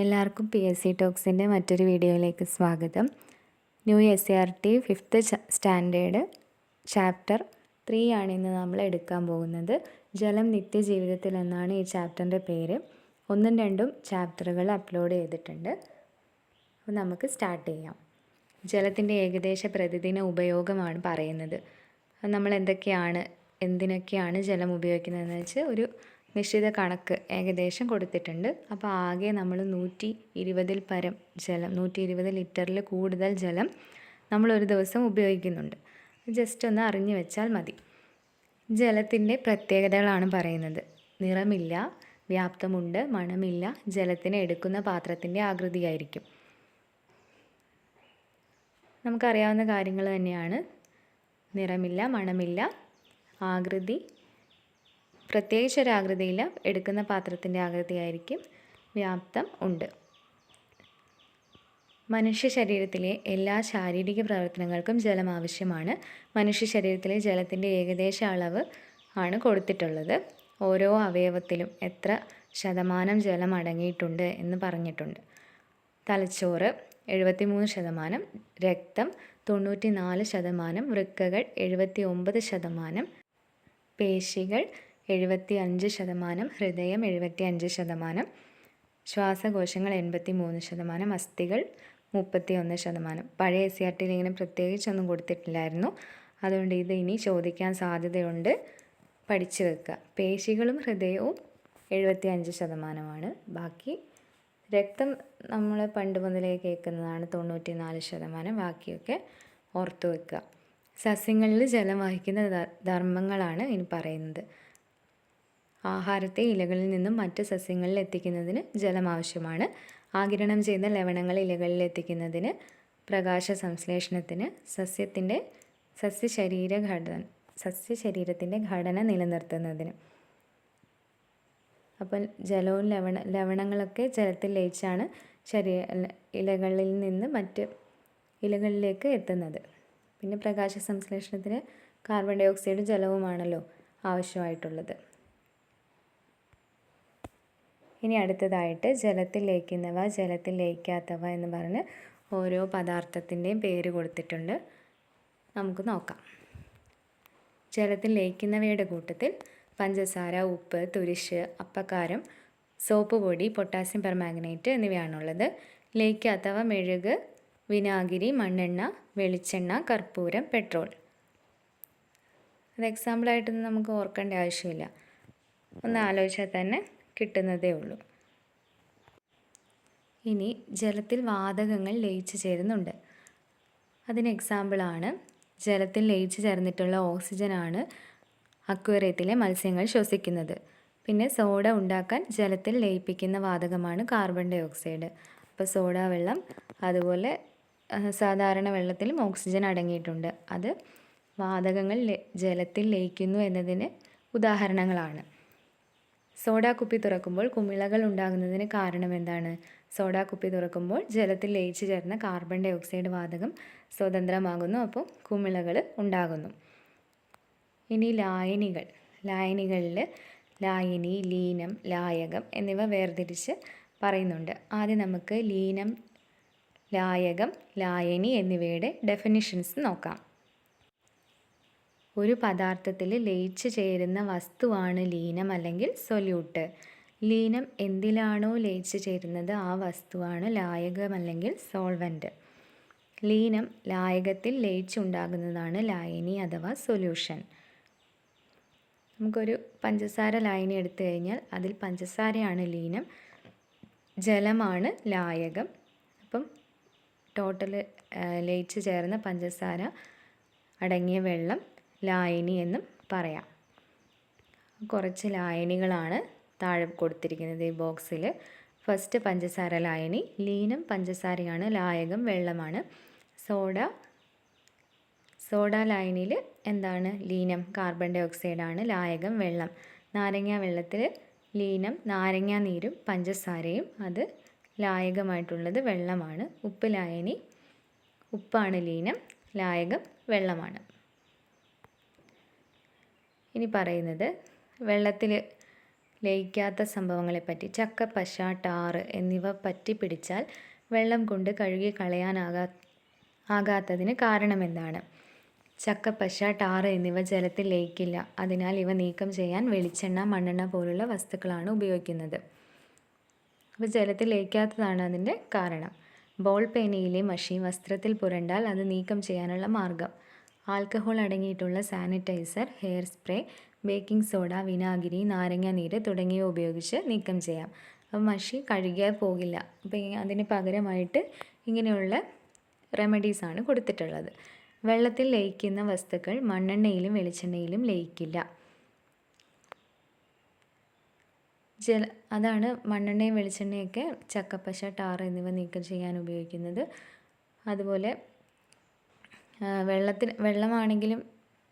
എല്ലാവർക്കും P S C ടോക്സിന്റെ മറ്റൊരു വീഡിയോയിലേക്ക് സ്വാഗതം. New S C R T fifth standard chapter three ആണ് ഇന്ന് നമ്മൾ എടുക്കാൻ പോകുന്നത്. ജലം നിത്യജീവിതത്തിൽ എന്നാണ് ഈ ചാപ്റ്ററിന്റെ പേര്. ഒന്നും രണ്ടും ചാപ്റ്ററുകൾ അപ്ലോഡ് ചെയ്തിട്ടുണ്ട്. അപ്പോൾ നമുക്ക് സ്റ്റാർട്ട് ചെയ്യാം. ജലത്തിന്റെ ഏകദേശ പ്രതിദിന ഉപയോഗമാണ് പറയുന്നത്. നമ്മൾ എന്തൊക്കെയാണ് എന്തിനൊക്കെയാണ് ജലം ഉപയോഗിക്കുന്നതെന്ന് വെച്ച് ഒരു നിശ്ചിത കണക്ക് ഏകദേശം കൊടുത്തിട്ടുണ്ട്. അപ്പോൾ ആകെ നമ്മൾ നൂറ്റി ഇരുപതിൽ പരം ജലം നൂറ്റി ഇരുപത് ലിറ്ററിൽ കൂടുതൽ ജലം നമ്മൾ ഒരു ദിവസം ഉപയോഗിക്കുന്നുണ്ട്. ജസ്റ്റ് ഒന്ന് അറിഞ്ഞു വെച്ചാൽ മതി. ജലത്തിന്റെ പ്രത്യേകതകളാണ് പറയുന്നത്. നിറമില്ല വ്യാപ്തമുണ്ട് മണമില്ല ജലത്തിന് എടുക്കുന്ന പാത്രത്തിന്റെ ആകൃതിയായിരിക്കും. നമുക്കറിയാവുന്ന കാര്യങ്ങൾ തന്നെയാണ്. നിറമില്ല മണമില്ല ആകൃതി പ്രത്യേകിച്ച് ഒരു ആകൃതിയില്ല എടുക്കുന്ന പാത്രത്തിന്റെ ആകൃതിയായിരിക്കും വ്യാപ്തം ഉണ്ട്. മനുഷ്യ ശരീരത്തിലെ എല്ലാ ശാരീരിക പ്രവർത്തനങ്ങൾക്കും ജലം ആവശ്യമാണ്. മനുഷ്യ ശരീരത്തിലെ ജലത്തിന്റെ ഏകദേശ അളവ് ആണ് കൊടുത്തിട്ടുള്ളത്. ഓരോ അവയവത്തിലും എത്ര ശതമാനം ജലം അടങ്ങിയിട്ടുണ്ട് എന്ന് പറഞ്ഞിട്ടുണ്ട്. തലച്ചോറ് എഴുപത്തിമൂന്ന് ശതമാനം രക്തം തൊണ്ണൂറ്റി നാല് ശതമാനം വൃക്കകൾ എഴുപത്തി ഒമ്പത് ശതമാനം പേശികൾ എഴുപത്തി അഞ്ച് ശതമാനം ഹൃദയം എഴുപത്തി അഞ്ച് ശതമാനം ശ്വാസകോശങ്ങൾ എൺപത്തി മൂന്ന് ശതമാനം അസ്ഥികൾ മുപ്പത്തി ഒന്ന് ശതമാനം. പഴയ എസ് സി ആർ ടിയിൽ ഇങ്ങനെ പ്രത്യേകിച്ചൊന്നും കൊടുത്തിട്ടില്ലായിരുന്നു. അതുകൊണ്ട് ഇത് ഇനി ചോദിക്കാൻ സാധ്യതയുണ്ട്. പഠിച്ചു വെക്കുക. പേശികളും ഹൃദയവും എഴുപത്തി അഞ്ച് ശതമാനമാണ്. ബാക്കി രക്തം നമ്മൾ പണ്ട് മുതലേ കേൾക്കുന്നതാണ് തൊണ്ണൂറ്റി നാല് ശതമാനം. ബാക്കിയൊക്കെ ഓർത്തു വെക്കുക. സസ്യങ്ങളിൽ ജലം വഹിക്കുന്ന ധർമ്മങ്ങളാണ് ഇനി പറയുന്നത്. ആഹാരത്തെ ഇലകളിൽ നിന്നും മറ്റ് സസ്യങ്ങളിൽ എത്തിക്കുന്നതിന് ജലം ആവശ്യമാണ്. ആഗിരണം ചെയ്യുന്ന ലവണങ്ങൾ ഇലകളിൽ എത്തിക്കുന്നതിന് പ്രകാശ സംശ്ലേഷണത്തിന് സസ്യത്തിന്റെ സസ്യശരീര ഘടന സസ്യശരീരത്തിന്റെ ഘടന നിലനിർത്തുന്നതിന്. അപ്പോൾ ജലവും ലവണ ലവണങ്ങളൊക്കെ ജലത്തിൽ ലയിച്ചാണ് ശരീര ഇലകളിൽ നിന്ന് മറ്റ് ഇലകളിലേക്ക് എത്തുന്നത്. പിന്നെ പ്രകാശ സംശ്ലേഷണത്തിന് കാർബൺ ഡൈ ഓക്സൈഡും ജലവുമാണല്ലോ ആവശ്യമായിട്ടുള്ളത്. ഇനി അടുത്തതായിട്ട് ജലത്തിൽ ലയിക്കുന്നവ ജലത്തിൽ ലയിക്കാത്തവ എന്ന് പറഞ്ഞ് ഓരോ പദാർത്ഥത്തിന്റെയും പേര് കൊടുത്തിട്ടുണ്ട്. നമുക്ക് നോക്കാം. ജലത്തിൽ ലയിക്കുന്നവയുടെ കൂട്ടത്തിൽ പഞ്ചസാര ഉപ്പ് തുരിശ് അപ്പക്കാരം സോപ്പ് പൊടി പൊട്ടാസ്യം പെർമാഗ്നേറ്റ് എന്നിവയാണുള്ളത്. ലയിക്കാത്തവ മെഴുക് വിനാഗിരി മണ്ണെണ്ണ വെളിച്ചെണ്ണ കർപ്പൂരം പെട്രോൾ. അത് എക്സാമ്പിളായിട്ടൊന്നും നമുക്ക് ഓർക്കേണ്ട ആവശ്യമില്ല. ഒന്ന് ആലോചിച്ചാൽ തന്നെ കിട്ടുന്നതേ ഉള്ളൂ. ഇനി ജലത്തിൽ വാതകങ്ങൾ ലയിച്ചു ചേരുന്നുണ്ട്. അതിന് എക്സാമ്പിളാണ് ജലത്തിൽ ലയിച്ചു ചേർന്നിട്ടുള്ള ഓക്സിജനാണ് അക്വേറിയത്തിലെ മത്സ്യങ്ങൾ ശ്വസിക്കുന്നത്. പിന്നെ സോഡ ഉണ്ടാക്കാൻ ജലത്തിൽ ലയിപ്പിക്കുന്ന വാതകമാണ് കാർബൺ ഡൈ ഓക്സൈഡ് അപ്പോൾ സോഡ വെള്ളം അതുപോലെ സാധാരണ വെള്ളത്തിലും ഓക്സിജൻ അടങ്ങിയിട്ടുണ്ട്. അത് വാതകങ്ങൾ ജലത്തിൽ ലയിക്കുന്നു എന്നതിന് ഉദാഹരണങ്ങളാണ്. സോഡാ കുപ്പി തുറക്കുമ്പോൾ കുമിളകൾ ഉണ്ടാകുന്നതിന് കാരണം എന്താണ്? സോഡാ കുപ്പി തുറക്കുമ്പോൾ ജലത്തിൽ ലയിച്ചു ചേർന്ന കാർബൺ ഡൈ ഓക്സൈഡ് വാതകം സ്വതന്ത്രമാകുന്നു അപ്പോൾ കുമിളകൾ ഉണ്ടാകുന്നു. ഇനി ലായനികൾ. ലായനികളിൽ ലായനി ലീനം ലായകം എന്നിവ വേർതിരിച്ച് പറയുന്നുണ്ട്. ആദ്യം നമുക്ക് ലീനം ലായകം ലായനി എന്നിവയുടെ ഡെഫിനിഷൻസ് നോക്കാം. ഒരു പദാർത്ഥത്തിൽ ലയിച്ചു ചേരുന്ന വസ്തുവാണ് ലീനം അല്ലെങ്കിൽ സൊല്യൂട്ട്. ലീനം എന്തിലാണോ ലയിച്ചു ചേരുന്നത് ആ വസ്തുവാണ് ലായകം അല്ലെങ്കിൽ സോൾവന്റ് ലീനം ലായകത്തിൽ ലയിച്ചുണ്ടാകുന്നതാണ് ലായനി അഥവാ സൊല്യൂഷൻ. നമുക്കൊരു പഞ്ചസാര ലായനി എടുത്തു കഴിഞ്ഞാൽ അതിൽ പഞ്ചസാരയാണ് ലീനം ജലമാണ് ലായകം. അപ്പം ടോട്ടൽ ലയിച്ച് ചേർന്ന പഞ്ചസാര അടങ്ങിയ വെള്ളം ലായനി എന്നും പറയാം. കുറച്ച് ലായനികളാണ് താഴെ കൊടുത്തിരിക്കുന്നത് ഈ ബോക്സിൽ. ഫസ്റ്റ് പഞ്ചസാര ലായനി ലീനം പഞ്ചസാരയാണ് ലായകം വെള്ളമാണ്. സോഡ സോഡ ലായനിയിൽ എന്താണ്? ലീനം കാർബൺ ഡൈ ഓക്സൈഡാണ് ലായകം വെള്ളം. നാരങ്ങ വെള്ളത്തിൽ ലീനം നാരങ്ങ നീരും പഞ്ചസാരയും അത് ലായകമായിട്ടുള്ളത് വെള്ളമാണ്. ഉപ്പ് ലായനി ഉപ്പാണ് ലീനം ലായകം വെള്ളമാണ്. ഇനി പറയുന്നത് വെള്ളത്തിൽ ലയിക്കാത്ത സംഭവങ്ങളെപ്പറ്റി. ചക്ക പശ ടാറ് എന്നിവ പറ്റി പിടിച്ചാൽ വെള്ളം കൊണ്ട് കഴുകി കളയാനാകാ ആകാത്തതിന് കാരണമെന്താണ്? ചക്ക പശ ടാറ് എന്നിവ ജലത്തിൽ ലയിക്കില്ല. അതിനാൽ ഇവ നീക്കം ചെയ്യാൻ വെളിച്ചെണ്ണ മണ്ണെണ്ണ പോലുള്ള വസ്തുക്കളാണ് ഉപയോഗിക്കുന്നത്. അപ്പോൾ ജലത്തിൽ ലയിക്കാത്തതാണ് അതിന്റെ കാരണം. ബോൾ പേനയിലെ മഷി വസ്ത്രത്തിൽ പുരണ്ടാൽ അത് നീക്കം ചെയ്യാനുള്ള മാർഗം. ആൽക്കഹോൾ അടങ്ങിയിട്ടുള്ള sanitiser hair spray baking soda വിനാഗിരി നാരങ്ങ നീര് തുടങ്ങിയവ ഉപയോഗിച്ച് നീക്കം ചെയ്യാം. അപ്പോൾ മഷി കഴുകിയാൽ പോകില്ല. അപ്പോൾ അതിന് പകരമായിട്ട് ഇങ്ങനെയുള്ള റെമഡീസാണ് കൊടുത്തിട്ടുള്ളത്. വെള്ളത്തിൽ ലയിക്കുന്ന വസ്തുക്കൾ മണ്ണെണ്ണയിലും വെളിച്ചെണ്ണയിലും ലയിക്കില്ല. ജല അതാണ് മണ്ണെണ്ണയും വെളിച്ചെണ്ണയൊക്കെ ചക്കപ്പശ ടാർ എന്നിവ നീക്കം ചെയ്യാൻ ഉപയോഗിക്കുന്നത്. അതുപോലെ വെള്ളത്തിൽ വെള്ളമാണെങ്കിലും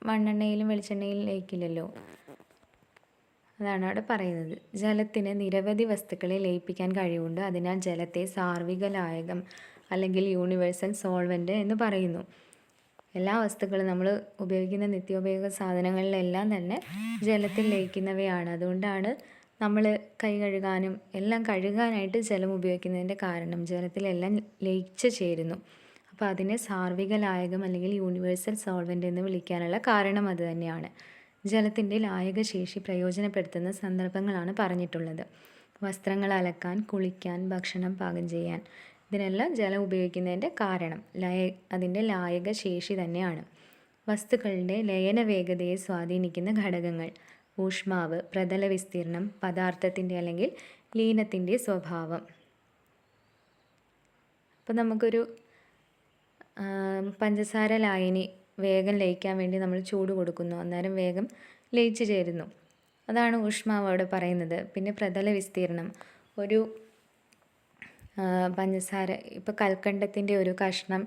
മണ്ണെണ്ണയിലും വെളിച്ചെണ്ണയിലും ലയിക്കില്ലല്ലോ അതാണ് അവിടെ പറയുന്നത്. ജലത്തിന് നിരവധി വസ്തുക്കളെ ലയിപ്പിക്കാൻ കഴിവുണ്ട്. അതിനാൽ ജലത്തെ സാർവിക ലായകം അല്ലെങ്കിൽ യൂണിവേഴ്സൽ സോൾവെന്റ് എന്ന് പറയുന്നു. എല്ലാ വസ്തുക്കളും നമ്മൾ ഉപയോഗിക്കുന്ന നിത്യോപയോഗ സാധനങ്ങളിലെല്ലാം തന്നെ ജലത്തിൽ ലയിക്കുന്നവയാണ്. അതുകൊണ്ടാണ് നമ്മൾ കൈ കഴുകാനും എല്ലാം കഴുകാനായിട്ട് ജലം ഉപയോഗിക്കുന്നതിന്റെ കാരണം. ജലത്തിലെല്ലാം ലയിച്ചു ചേരുന്നു. അപ്പോൾ അതിനെ സാർവിക ലായകം അല്ലെങ്കിൽ യൂണിവേഴ്സൽ സോൾവെന്റ് എന്ന് വിളിക്കാനുള്ള കാരണം അത് തന്നെയാണ്. ജലത്തിന്റെ ലായക ശേഷി പ്രയോജനപ്പെടുത്തുന്ന സന്ദർഭങ്ങളാണ് പറഞ്ഞിട്ടുള്ളത്. വസ്ത്രങ്ങൾ അലക്കാൻ കുളിക്കാൻ ഭക്ഷണം പാകം ചെയ്യാൻ ഇതിനെല്ലാം ജലം ഉപയോഗിക്കുന്നതിന്റെ കാരണം. ലയ അതിന്റെ ലായക ശേഷി തന്നെയാണ്. വസ്തുക്കളുടെ ലയന വേഗതയെ സ്വാധീനിക്കുന്ന ഘടകങ്ങൾ. ഊഷ്മാവ് പ്രതല വിസ്തീർണം പദാർത്ഥത്തിന്റെ അല്ലെങ്കിൽ ലീനത്തിന്റെ സ്വഭാവം. അപ്പോൾ നമുക്കൊരു പഞ്ചസാര ലായനി വേഗം ലയിക്കാൻ വേണ്ടി നമ്മൾ ചൂട് കൊടുക്കുന്നു. അന്നേരം വേഗം ലയിച്ചു ചേരുന്നു. അതാണ് ഊഷ്മാവ് അവിടെ പറയുന്നത്. പിന്നെ പ്രതല വിസ്തീർണം. ഒരു പഞ്ചസാര ഇപ്പോൾ കൽക്കണ്ടത്തിന്റെ ഒരു കഷ്ണം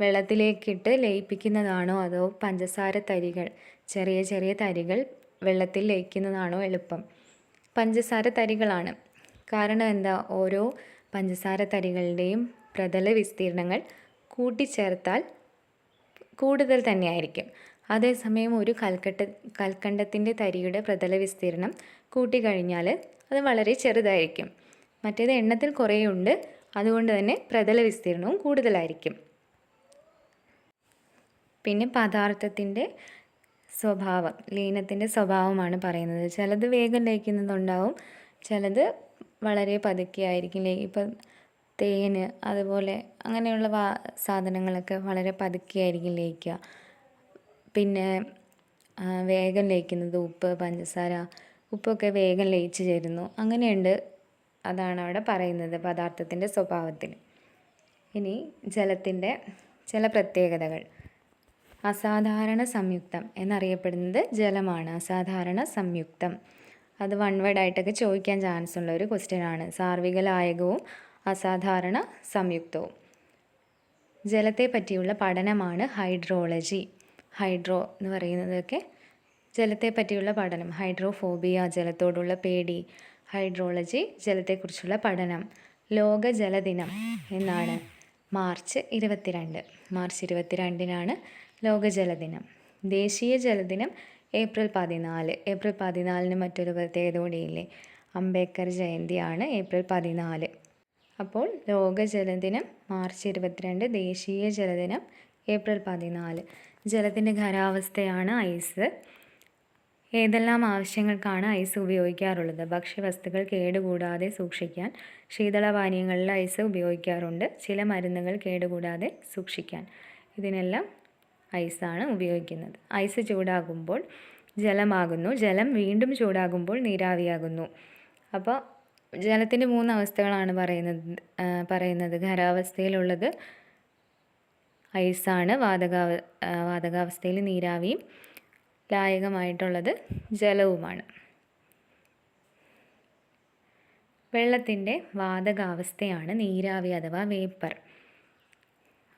വെള്ളത്തിലേക്കിട്ട് ലയിപ്പിക്കുന്നതാണോ അതോ പഞ്ചസാര തരികൾ ചെറിയ ചെറിയ തരികൾ വെള്ളത്തിൽ ലയിക്കുന്നതാണോ എളുപ്പം? പഞ്ചസാര തരികളാണ്. കാരണം എന്താ? ഓരോ പഞ്ചസാര തരികളുടെയും പ്രതല വിസ്തീർണങ്ങൾ കൂട്ടിച്ചേർത്താൽ കൂടുതൽ തന്നെയായിരിക്കും. അതേസമയം ഒരു കൽക്കട്ട കൽക്കണ്ടത്തിന്റെ തരിയുടെ പ്രതല വിസ്തീർണം കൂട്ടിക്കഴിഞ്ഞാൽ അത് വളരെ ചെറുതായിരിക്കും. മറ്റേത് എണ്ണത്തിൽ കുറേ ഉണ്ട് അതുകൊണ്ട് തന്നെ പ്രതല വിസ്തീർണവും കൂടുതലായിരിക്കും. പിന്നെ പദാർത്ഥത്തിന്റെ സ്വഭാവം ലീനത്തിന്റെ സ്വഭാവമാണ് പറയുന്നത്. ചിലത് വേഗം ലയിക്കുന്നതുണ്ടാവും ചിലത് വളരെ പതുക്കെ ആയിരിക്കും ഇപ്പം തേന് അതുപോലെ അങ്ങനെയുള്ള വാ സാധനങ്ങളൊക്കെ വളരെ പതുക്കെ ആയിരിക്കും ലയിക്കുക. പിന്നെ വേഗം ലയിക്കുന്നത് ഉപ്പ് പഞ്ചസാര ഉപ്പൊക്കെ വേഗം ലയിച്ച് ചേരുന്നു. അങ്ങനെയുണ്ട് അതാണ് അവിടെ പറയുന്നത് പദാർത്ഥത്തിന്റെ സ്വഭാവത്തിൽ. ഇനി ജലത്തിന്റെ ചില പ്രത്യേകതകൾ. അസാധാരണ സംയുക്തം എന്നറിയപ്പെടുന്നത് ജലമാണ്. അസാധാരണ സംയുക്തം. അത് വൺ വേർഡ് ചോദിക്കാൻ ചാൻസ് ഉള്ള ഒരു ക്വസ്റ്റ്യൻ ആണ്. സാർവിക ലായകവും അസാധാരണ സംയുക്തവും. ജലത്തെ പറ്റിയുള്ള പഠനമാണ് ഹൈഡ്രോളജി. ഹൈഡ്രോ എന്ന് പറയുന്നതൊക്കെ ജലത്തെ പറ്റിയുള്ള പഠനം ഹൈഡ്രോഫോബിയ ജലത്തോടുള്ള പേടി ഹൈഡ്രോളജി ജലത്തെക്കുറിച്ചുള്ള പഠനം ലോക ജലദിനം എന്നാണ് മാർച്ച് ഇരുപത്തിരണ്ട്. മാർച്ച് ഇരുപത്തിരണ്ടിനാണ് ലോക ജലദിനം. ദേശീയ ജലദിനം ഏപ്രിൽ പതിനാല്. ഏപ്രിൽ പതിനാലിന് മറ്റൊരു പ്രത്യേകത കൂടിയില്ലേ? അംബേദ്കർ ജയന്തിയാണ് ഏപ്രിൽ പതിനാല്. അപ്പോൾ ലോക ജലദിനം മാർച്ച് ഇരുപത്തിരണ്ട് ദേശീയ ജലദിനം ഏപ്രിൽ പതിനാല്. ജലത്തിന്റെ ഖരാവസ്ഥയാണ് ഐസ്. ഏതെല്ലാം ആവശ്യങ്ങൾക്കാണ് ഐസ് ഉപയോഗിക്കാറുള്ളത്? ഭക്ഷ്യവസ്തുക്കൾ കേടുകൂടാതെ സൂക്ഷിക്കാൻ ശീതളപാനീയങ്ങളിൽ ഐസ് ഉപയോഗിക്കാറുണ്ട്. ചില മരുന്നുകൾ കേടുകൂടാതെ സൂക്ഷിക്കാൻ. ഇതിനെല്ലാം ഐസാണ് ഉപയോഗിക്കുന്നത്. ഐസ് ചൂടാകുമ്പോൾ ജലമാകുന്നു. ജലം വീണ്ടും ചൂടാകുമ്പോൾ നീരാവിയാകുന്നു. അപ്പോൾ ജലത്തിന്റെ മൂന്ന് അവസ്ഥകളാണ് പറയുന്നത് പറയുന്നത്. ഖരാവസ്ഥയിലുള്ളത് ഐസാണ് വാതകാവ വാതകാവസ്ഥയിൽ നീരാവിയും ലായകമായിട്ടുള്ളത് ജലവുമാണ്. വെള്ളത്തിന്റെ വാതകാവസ്ഥയാണ് നീരാവി അഥവാ വേപ്പർ.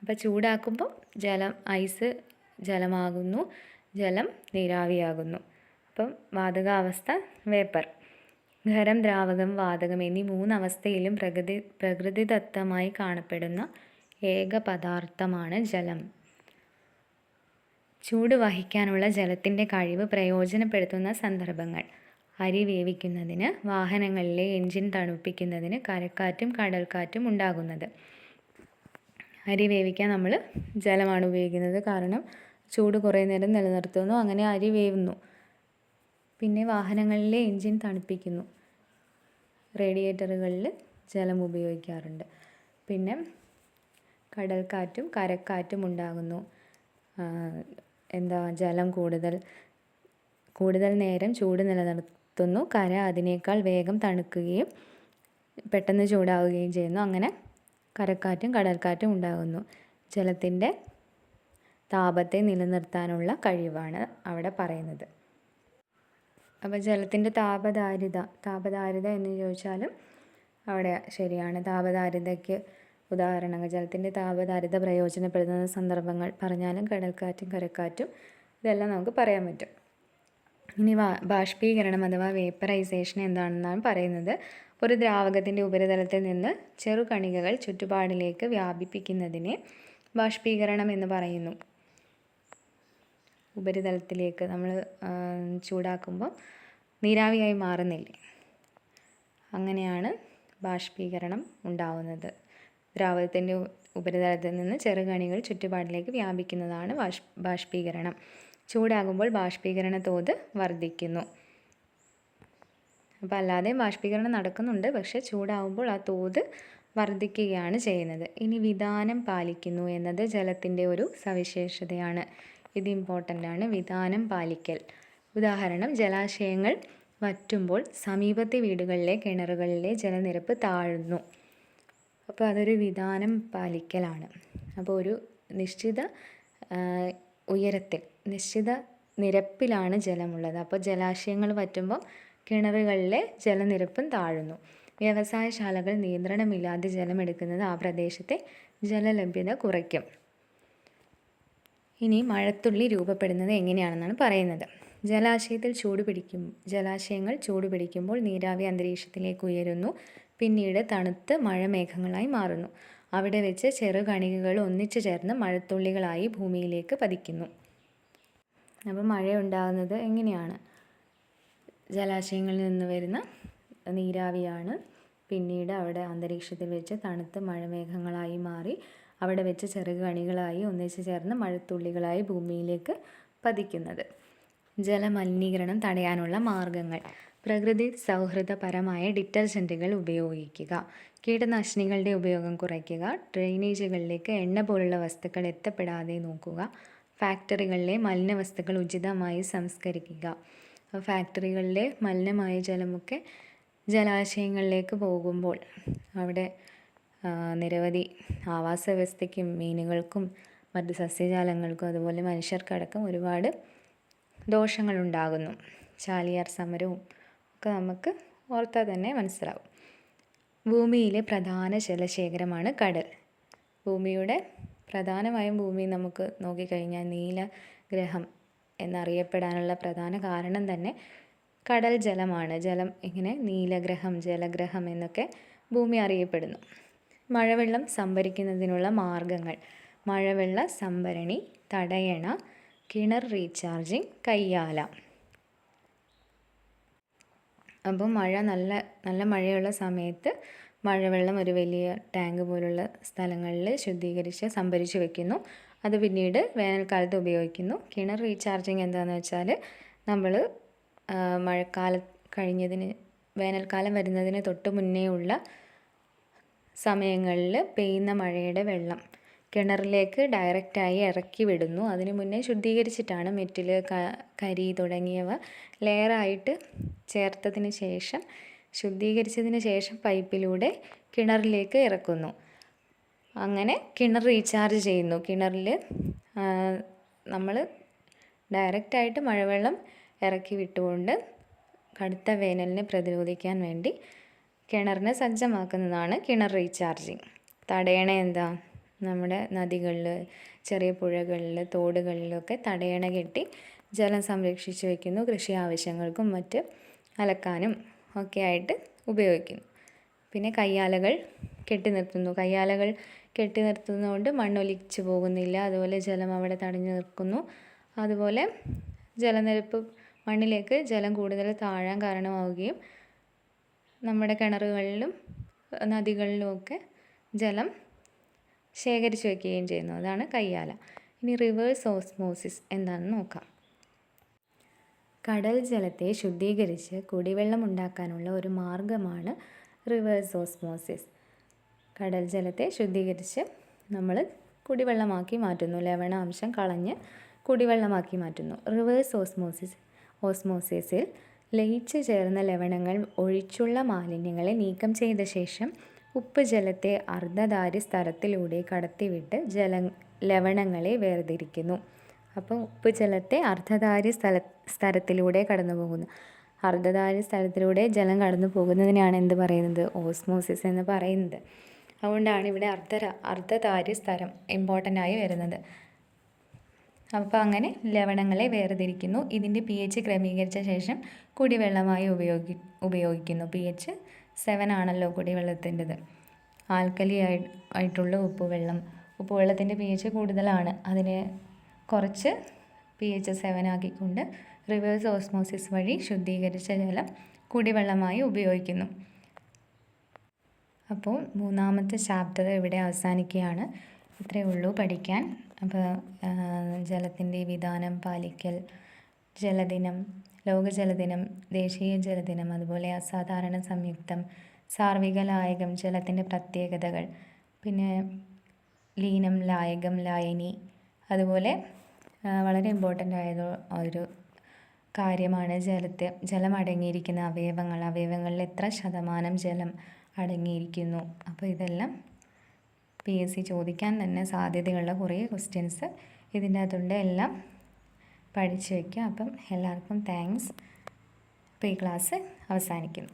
അപ്പോൾ ചൂടാക്കുമ്പോൾ ജലം ഐസ് ജലമാകുന്നു ജലം നീരാവിയാകുന്നു. അപ്പം വാതകാവസ്ഥ വേപ്പർ. ഖരം ദ്രാവകം വാതകം എന്നീ മൂന്നവസ്ഥയിലും പ്രകൃതി പ്രകൃതിദത്തമായി കാണപ്പെടുന്ന ഏക പദാർത്ഥമാണ് ജലം. ചൂട് വഹിക്കാനുള്ള ജലത്തിന്റെ കഴിവ് പ്രയോജനപ്പെടുത്തുന്ന സന്ദർഭങ്ങൾ. അരി വേവിക്കുന്നതിന് വാഹനങ്ങളിലെ എൻജിൻ തണുപ്പിക്കുന്നതിന് കരക്കാറ്റും കടൽക്കാറ്റും ഉണ്ടാകുന്നത്. അരി വേവിക്കാൻ നമ്മൾ ജലമാണ് ഉപയോഗിക്കുന്നത്. കാരണം ചൂട് കുറേ നേരം നിലനിർത്തുന്നു അങ്ങനെ അരി വേവുന്നു. പിന്നെ വാഹനങ്ങളിലെ എൻജിൻ തണുപ്പിക്കുന്നു. റേഡിയേറ്ററുകളിൽ ജലം ഉപയോഗിക്കാറുണ്ട്. പിന്നെ കടൽക്കാറ്റും കരക്കാറ്റും ഉണ്ടാകുന്നു. എന്താ ജലം കൂടുതൽ കൂടുതൽ നേരം ചൂട് നിലനിർത്തുന്നു. കര അതിനേക്കാൾ വേഗം തണുക്കുകയും പെട്ടെന്ന് ചൂടാവുകയും ചെയ്യുന്നു. അങ്ങനെ കരക്കാറ്റും കടൽക്കാറ്റും ഉണ്ടാകുന്നു. ജലത്തിന്റെ താപത്തെ നിലനിർത്താനുള്ള കഴിവാണ് അവിടെ പറയുന്നത്. അപ്പോൾ ജലത്തിന്റെ താപധാരിത താപധാരിത എന്ന് ചോദിച്ചാലും അവിടെ ശരിയാണ്. താപധാരിതയ്ക്ക് ഉദാഹരണങ്ങൾ ജലത്തിന്റെ താപധാരിത പ്രയോജനപ്പെടുന്ന സന്ദർഭങ്ങൾ പറഞ്ഞാലും കടൽക്കാറ്റും കരക്കാറ്റും ഇതെല്ലാം നമുക്ക് പറയാൻ പറ്റും. ഇനി ബാഷ്പീകരണം അഥവാ വേപ്പറൈസേഷൻ എന്താണെന്നാണ് പറയുന്നത്. ഒരു ദ്രാവകത്തിന്റെ ഉപരിതലത്തിൽ നിന്ന് ചെറുകണികകൾ ചുറ്റുപാടിലേക്ക് വ്യാപിപ്പിക്കുന്നതിനെ ബാഷ്പീകരണം എന്ന് പറയുന്നു. ഉപരിതലത്തിലേക്ക് നമ്മൾ ചൂടാക്കുമ്പോൾ നീരാവിയായി മാറുന്നില്ലേ? അങ്ങനെയാണ് ബാഷ്പീകരണം ഉണ്ടാവുന്നത്. ദ്രാവകത്തിന്റെ ഉപരിതലത്തിൽ നിന്ന് ചെറുകണികൾ ചുറ്റുപാടിലേക്ക് വ്യാപിക്കുന്നതാണ് ബാഷ് ബാഷ്പീകരണം. ചൂടാകുമ്പോൾ ബാഷ്പീകരണ തോത് വർദ്ധിക്കുന്നു. അപ്പോൾ അല്ലാതെ ബാഷ്പീകരണം നടക്കുന്നുണ്ട് പക്ഷേ ചൂടാകുമ്പോൾ ആ തോത് വർദ്ധിക്കുകയാണ് ചെയ്യുന്നത്. ഇനി വിധാനം പാലിക്കുന്നു എന്നത് ജലത്തിന്റെ ഒരു സവിശേഷതയാണ്. ഇത് ഇമ്പോർട്ടന്റ് ആണ്. വിധാനം പാലിക്കൽ. ഉദാഹരണം ജലാശയങ്ങൾ വറ്റുമ്പോൾ സമീപത്തെ വീടുകളിലെ കിണറുകളിലെ ജലനിരപ്പ് താഴുന്നു. അപ്പോൾ അതൊരു വിധാനം പാലിക്കലാണ്. അപ്പോൾ ഒരു നിശ്ചിത ഉയരത്തിൽ നിശ്ചിത നിരപ്പിലാണ് ജലമുള്ളത്. അപ്പോൾ ജലാശയങ്ങൾ വറ്റുമ്പോൾ കിണറുകളിലെ ജലനിരപ്പും താഴുന്നു. വ്യവസായശാലകൾ നിയന്ത്രണമില്ലാതെ ജലമെടുക്കുന്നത് ആ പ്രദേശത്തെ ജലലഭ്യത കുറയ്ക്കും. ഇനി മഴത്തുള്ളി രൂപപ്പെടുന്നത് എങ്ങനെയാണെന്നാണ് പറയുന്നത്. ജലാശയത്തിൽ ചൂട് പിടിക്കും ജലാശയങ്ങൾ ചൂട് പിടിക്കുമ്പോൾ നീരാവി അന്തരീക്ഷത്തിലേക്ക് ഉയരുന്നു പിന്നീട് തണുത്ത് മഴമേഘങ്ങളായി മാറുന്നു. അവിടെ വെച്ച് ചെറുകണികകൾ ഒന്നിച്ചു ചേർന്ന് മഴത്തുള്ളികളായി ഭൂമിയിലേക്ക് പതിക്കുന്നു. അപ്പോൾ മഴ ഉണ്ടാകുന്നത് എങ്ങനെയാണ്? ജലാശയങ്ങളിൽ നിന്ന് വരുന്ന നീരാവിയാണ് പിന്നീട് അവിടെ അന്തരീക്ഷത്തിൽ വെച്ച് തണുത്ത് മഴമേഘങ്ങളായി മാറി അവിടെ വെച്ച് ചെറുകണികളായി ഒന്നിച്ചു ചേർന്ന് മഴത്തുള്ളികളായി ഭൂമിയിലേക്ക് പതിക്കുന്നത്. ജലമലിനീകരണം തടയാനുള്ള മാർഗങ്ങൾ. പ്രകൃതി സൗഹൃദപരമായ ഡിറ്റർജന്റുകൾ ഉപയോഗിക്കുക. കീടനാശിനികളുടെ ഉപയോഗം കുറയ്ക്കുക. ഡ്രെയിനേജുകളിലേക്ക് എണ്ണ പോലുള്ള വസ്തുക്കൾ എത്തപ്പെടാതെ നോക്കുക. ഫാക്ടറികളിലെ മലിന മലിനവസ്തുക്കൾ ഉചിതമായി സംസ്കരിക്കുക. ഫാക്ടറികളിലെ മലിനമായ ജലമൊക്കെ ജലാശയങ്ങളിലേക്ക് പോകുമ്പോൾ അവിടെ നിരവധി ആവാസ വ്യവസ്ഥയ്ക്കും മീനുകൾക്കും മറ്റ് സസ്യജാലങ്ങൾക്കും അതുപോലെ മനുഷ്യർക്കടക്കം ഒരുപാട് ദോഷങ്ങളുണ്ടാകുന്നു. ചാലിയാർ സമരവും ഒക്കെ നമുക്ക് ഓർത്താൽ തന്നെ മനസ്സിലാവും. ഭൂമിയിലെ പ്രധാന ജലശേഖരമാണ് കടൽ. ഭൂമിയുടെ പ്രധാനമായും ഭൂമി നമുക്ക് നോക്കിക്കഴിഞ്ഞാൽ നീല ഗ്രഹം എന്നറിയപ്പെടാനുള്ള പ്രധാന കാരണം തന്നെ കടൽ ജലമാണ്. ജലം ഇങ്ങനെ നീലഗ്രഹം ജലഗ്രഹം എന്നൊക്കെ ഭൂമി അറിയപ്പെടുന്നു. മഴവെള്ളം സംഭരിക്കുന്നതിനുള്ള മാർഗങ്ങൾ. മഴവെള്ള സംഭരണി തടയണ കിണർ റീചാർജിങ് കയ്യാല. അപ്പോൾ മഴ നല്ല നല്ല മഴയുള്ള സമയത്ത് മഴവെള്ളം ഒരു വലിയ ടാങ്ക് പോലുള്ള സ്ഥലങ്ങളിൽ ശുദ്ധീകരിച്ച് സംഭരിച്ച് വെക്കുന്നു. അത് പിന്നീട് വേനൽക്കാലത്ത് ഉപയോഗിക്കുന്നു. കിണർ റീചാർജിങ് എന്താണെന്ന് വെച്ചാൽ നമ്മൾ മഴക്കാലം കഴിഞ്ഞതിന് വേനൽക്കാലം വരുന്നതിന് തൊട്ട് മുന്നേ ഉള്ള സമയങ്ങളിൽ പെയ്യുന്ന മഴയുടെ വെള്ളം കിണറിലേക്ക് ഡയറക്റ്റായി ഇറക്കി വിടുന്നു. അതിനു മുന്നേ ശുദ്ധീകരിച്ചിട്ടാണ് മെറ്റിൽ കരി തുടങ്ങിയവ ലെയറായിട്ട് ചേർത്തതിന് ശേഷം ശുദ്ധീകരിച്ചതിന് ശേഷം പൈപ്പിലൂടെ കിണറിലേക്ക് ഇറക്കുന്നു. അങ്ങനെ കിണർ റീചാർജ് ചെയ്യുന്നു. കിണറിൽ നമ്മൾ ഡയറക്റ്റായിട്ട് മഴവെള്ളം ഇറക്കി വിട്ടുകൊണ്ട് കടുത്ത വേനലിനെ പ്രതിരോധിക്കാൻ വേണ്ടി കിണറിനെ സജ്ജമാക്കുന്നതാണ് കിണർ റീചാർജിങ്. തടയണ എന്താ? നമ്മുടെ നദികളിൽ ചെറിയ പുഴകളിൽ തോടുകളിലൊക്കെ തടയണ കെട്ടി ജലം സംരക്ഷിച്ച് വയ്ക്കുന്നു കൃഷി ആവശ്യങ്ങൾക്കും മറ്റ് അലക്കാനും ഒക്കെ ആയിട്ട് ഉപയോഗിക്കുന്നു. പിന്നെ കയ്യാലകൾ കെട്ടി നിർത്തുന്നു. കയ്യാലകൾ കെട്ടി നിർത്തുന്നതുകൊണ്ട് മണ്ണൊലിച്ചു പോകുന്നില്ല. അതുപോലെ ജലം അവിടെ തടഞ്ഞു നിൽക്കുന്നു. അതുപോലെ ജലനിരപ്പ് മണ്ണിലേക്ക് ജലം കൂടുതൽ താഴാൻ കാരണമാവുകയും നമ്മുടെ കിണറുകളിലും നദികളിലുമൊക്കെ ജലം ശേഖരിച്ച് വയ്ക്കുകയും ചെയ്യുന്നു. അതാണ് കയ്യാല. ഇനി റിവേഴ്സ് ഓസ്മോസിസ് എന്താണെന്ന് നോക്കാം. കടൽ ജലത്തെ ശുദ്ധീകരിച്ച് കുടിവെള്ളം ഉണ്ടാക്കാനുള്ള ഒരു മാർഗമാണ് റിവേഴ്സ് ഓസ്മോസിസ്. കടൽ ജലത്തെ ശുദ്ധീകരിച്ച് നമ്മൾ കുടിവെള്ളമാക്കി മാറ്റുന്നു. ലവണാംശം കളഞ്ഞ് കുടിവെള്ളമാക്കി മാറ്റുന്നു. റിവേഴ്സ് ഓസ്മോസിസ് ഓസ്മോസിസിൽ ലയിച്ചു ചേർന്ന ലവണങ്ങൾ ഒഴിച്ചുള്ള മാലിന്യങ്ങളെ നീക്കം ചെയ്ത ശേഷം ഉപ്പ് ജലത്തെ അർദ്ധധാരി സ്ഥലത്തിലൂടെ കടത്തിവിട്ട് ജല ലവണങ്ങളെ വേർതിരിക്കുന്നു. അപ്പോൾ ഉപ്പ് ജലത്തെ അർദ്ധധാരി സ്ഥല സ്ഥലത്തിലൂടെ കടന്നു പോകുന്നു. അർദ്ധധാരി സ്ഥലത്തിലൂടെ ജലം കടന്നു പോകുന്നതിനാണ് എന്ത് പറയുന്നത്? ഓസ്മോസിസ് എന്ന് പറയുന്നത്. അതുകൊണ്ടാണ് ഇവിടെ അർദ്ധ അർദ്ധധാരി സ്ഥലം ഇമ്പോർട്ടന്റ് ആയി വരുന്നത്. അപ്പോൾ അങ്ങനെ ലവണങ്ങളെ വേർതിരിക്കുന്നു. ഇതിന്റെ പി എച്ച് ക്രമീകരിച്ച ശേഷം കുടിവെള്ളമായി ഉപയോഗി ഉപയോഗിക്കുന്നു. പി എച്ച് സെവൻ ആണല്ലോ കുടിവെള്ളത്തിന്റെത്. ആൽക്കലി ആയി ആയിട്ടുള്ള ഉപ്പുവെള്ളം ഉപ്പുവെള്ളത്തിന്റെ പി എച്ച് കൂടുതലാണ്. അതിനെ കുറച്ച് പി എച്ച് സെവൻ ആക്കിക്കൊണ്ട് റിവേഴ്സ് ഓസ്മോസിസ് വഴി ശുദ്ധീകരിച്ച ജലം കുടിവെള്ളമായി ഉപയോഗിക്കുന്നു. അപ്പോൾ മൂന്നാമത്തെ ചാപ്റ്റർ ഇവിടെ അവസാനിക്കുകയാണ്. ഇത്രയേ ഉള്ളൂ പഠിക്കാൻ. അപ്പോൾ ജലത്തിന്റെ വിധാനം പാലിക്കൽ ജലദിനം ലോക ജലദിനം ദേശീയ ജലദിനം അതുപോലെ അസാധാരണ സംയുക്തം സാർവിക ലായകം ജലത്തിന്റെ പ്രത്യേകതകൾ പിന്നെ ലീനം ലായകം ലായനി അതുപോലെ വളരെ ഇമ്പോർട്ടന്റ് ആയത് ഒരു കാര്യമാണ് ജലത്തെ ജലം അടങ്ങിയിരിക്കുന്ന അവയവങ്ങൾ. അവയവങ്ങളിൽ എത്ര ശതമാനം ജലം അടങ്ങിയിരിക്കുന്നു? അപ്പോൾ ഇതെല്ലാം പി എസ് സി ചോദിക്കാൻ തന്നെ സാധ്യതയുള്ള കുറേ ക്വസ്റ്റ്യൻസ് ഇതിന്റെ അകത്തുണ്ട്. എല്ലാം പഠിച്ചു വയ്ക്കുക അപ്പം എല്ലാവർക്കും താങ്ക്സ് അപ്പോൾ ഈ ക്ലാസ് അവസാനിക്കുന്നു.